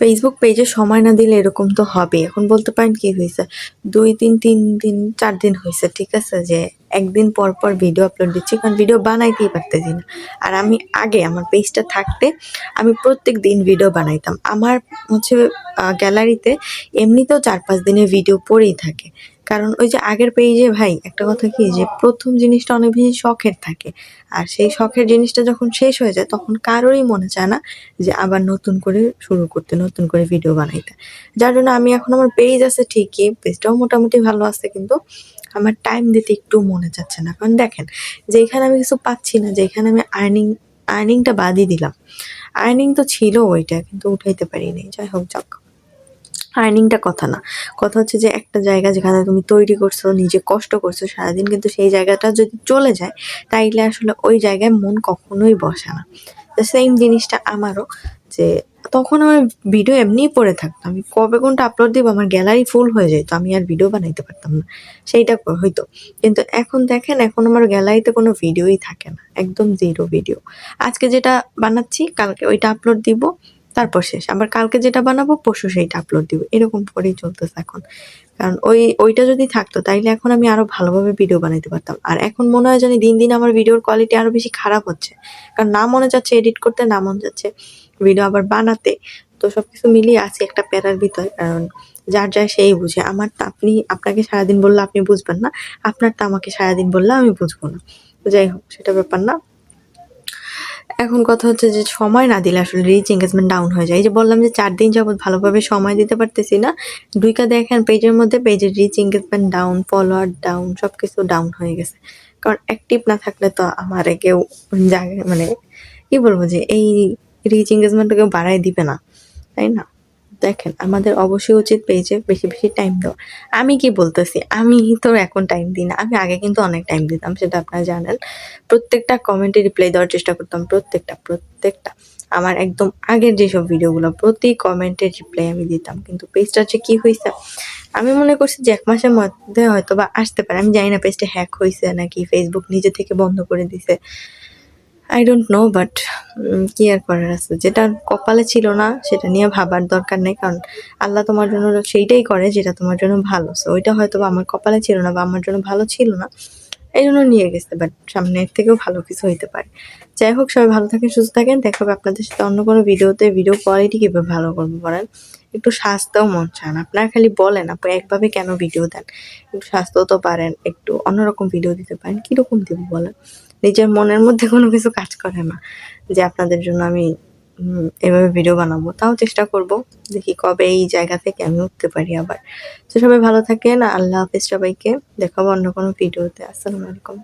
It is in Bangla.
ফেসবুক পেজে সময় না দিলে এরকম তো হবে এখন বলতে পারেন কি হয়েছে দুই দিন, তিন দিন, চার দিন হয়েছে ঠিক আছে? যে একদিন পর পর ভিডিও আপলোড দিচ্ছি, কারণ ভিডিও বানাইতেই পারতেছি না। আর আমি আগে আমার পেজটা থাকতে আমি প্রত্যেক দিন ভিডিও বানাইতাম। আমার হচ্ছে গ্যালারিতে এমনিতেও চার পাঁচ দিনের ভিডিও পড়েই থাকে। কারণ ওই যে আগের পেজে ভাই, একটা কথা কি যে প্রথম জিনিসটা অনেক বেশি শখের থাকে। আর সেই শখের জিনিসটা যখন শেষ হয়ে যায়, তখন কারোরই মনে চায় না যে আবার নতুন করে শুরু করতে, নতুন করে ভিডিও বানাইতে। যার জন্য আমি এখন আমার পেজ আছে ঠিকই পেজটাও মোটামুটি ভালো আছে, কিন্তু আমার টাইম দিতে একটু মনে চাচ্ছে না। কারণ দেখেন যে এখানে আমি কিছু পাচ্ছি না যে এখানে আমি আর্নিং আর্নিংটা বাদই দিলাম। আর্নিং তো ছিল ওইটা, কিন্তু উঠাইতে পারিনি। যাই হোক, যাক। আর্নিংটা কথা না। কথা হচ্ছে যে একটা জায়গা যেখানে তুমি তৈরি করছ, নিজে কষ্ট করছ, সারাদিন কিন্তু সেই জায়গাটা যদি চলে যায়, তাইলে আসলে ওই জায়গায় মন কখনোই বসে না। তো সেম জিনিসটা আমারও, যে তখন আমার ভিডিও এমনিই পড়ে থাকতো। আমি কবে কোনটা আপলোড দিব, আমার গ্যালারি ফুল হয়ে যেত, আমি আর ভিডিও বানাইতে পারতাম না। সেইটা হইতো। কিন্তু এখন দেখেন, এখন আমার গ্যালারিতে কোনো ভিডিওই থাকে না। একদম জিরো ভিডিও আজকে যেটা বানাচ্ছি, কালকে ওইটা আপলোড দিব। তারপর শেষ। আবার কালকে যেটা বানাবো, পরশু সেইটা আপলোড দিব। এরকম করেই চলতেছে এখন। কারণ ওই, ওইটা যদি থাকতো, তাইলে এখন আমি আরও ভালোভাবে ভিডিও বানাইতে পারতাম। আর এখন মনে হয় জানি দিন দিন আমার ভিডিওর কোয়ালিটি আরও বেশি খারাপ হচ্ছে। কারণ না মনে যাচ্ছে এডিট করতে, না মনে যাচ্ছে ভিডিও আবার বানাতে। তো সবকিছু মিলিয়ে আছি একটা প্যারার ভিতরে। কারণ যার যায় সেই বুঝে। আমার তা আপনি, আপনাকে সারাদিন বললে আপনি বুঝবেন না। আপনার তা আমাকে সারাদিন বললে আমি বুঝব না। যাই হোক, সেটা ব্যাপার না। এখন কথা হচ্ছে যে সময় না দিলে আসলে রিচ এঙ্গেজমেন্ট ডাউন হয়ে যায়। এই যে বললাম যে চার দিন যাবৎ ভালোভাবে সময় দিতে পারতেছি না দুইকা দেখেন পেজের মধ্যে পেজের reach engagement down follower down সব কিছু ডাউন হয়ে গেছে। কারণ অ্যাক্টিভ না থাকলে তো আমার কেউ মানে কি বলব যে এই রিচ এঙ্গেজমেন্টটা কেউ বাড়াই দিবে না, তাই না? দেখেন, আমাদের অবশ্যই উচিত পেজে বেশি বেশি টাইম দেওয়া। আমি কি বলতেছি? আমি তো এখন টাইম দিই না। আমি আগে কিন্তু অনেক টাইম দিতাম, সেটা আপনারা জানেন। প্রত্যেকটা কমেন্টে রিপ্লাই দেওয়ার চেষ্টা করতাম, প্রত্যেকটা প্রত্যেকটা। আমার একদম আগের যেসব ভিডিওগুলো প্রতি কমেন্টে রিপ্লাই আমি দিতাম। কিন্তু পেজটা যে কী হয়েছে আমি মনে করছি যে এক মাসের মধ্যে হয়তো বা আসতে পারে। আমি জানি না পেজটা হ্যাক হয়েছে নাকি ফেসবুক নিজে থেকে বন্ধ করে দিছে। আই ডোন্ট নো বাট কি আর করার আছে? যেটা কপালে ছিল না, সেটা নিয়ে ভাবার দরকার নেই, কারণ আল্লাহ তোমার জন্য সেইটাই করে যেটা তোমার জন্য ভালো। সো ওইটা হয়তো আমার কপালে ছিল না বা আমার জন্য ভালো ছিল না। এই জন্য নিয়ে গেছে বাট সামনের থেকেও ভালো কিছু হইতে পারে। যাই হোক, সবাই ভালো থাকেন, সুস্থ থাকেন। দেখা হবে আপনাদের সাথে অন্য কোনো ভিডিওতে। ভিডিও কোয়ালিটি কীভাবে ভালো করব বলেন? একটু স্বাস্থ্যও মন চান। আপনারা খালি বলেন আপনি একভাবে কেন ভিডিও দেন? একটু স্বাস্থ্য তো পারেন, একটু অন্যরকম ভিডিও দিতে পারেন। কীরকম দেবো বলেন? নিজের মনের মধ্যে কোনো কিছু কাজ করে না। যে আপনাদের জন্য আমি এভাবে ভিডিও বানাবো। তাও চেষ্টা করব, দেখি কবে এই জায়গা থেকে আমি উঠতে পারি আবার। তো সবাই ভালো থাকেন, আল্লাহ হাফিজ সবাইকে, দেখাবো অন্য কোনো ভিডিওতে আসসালামু আলাইকুম।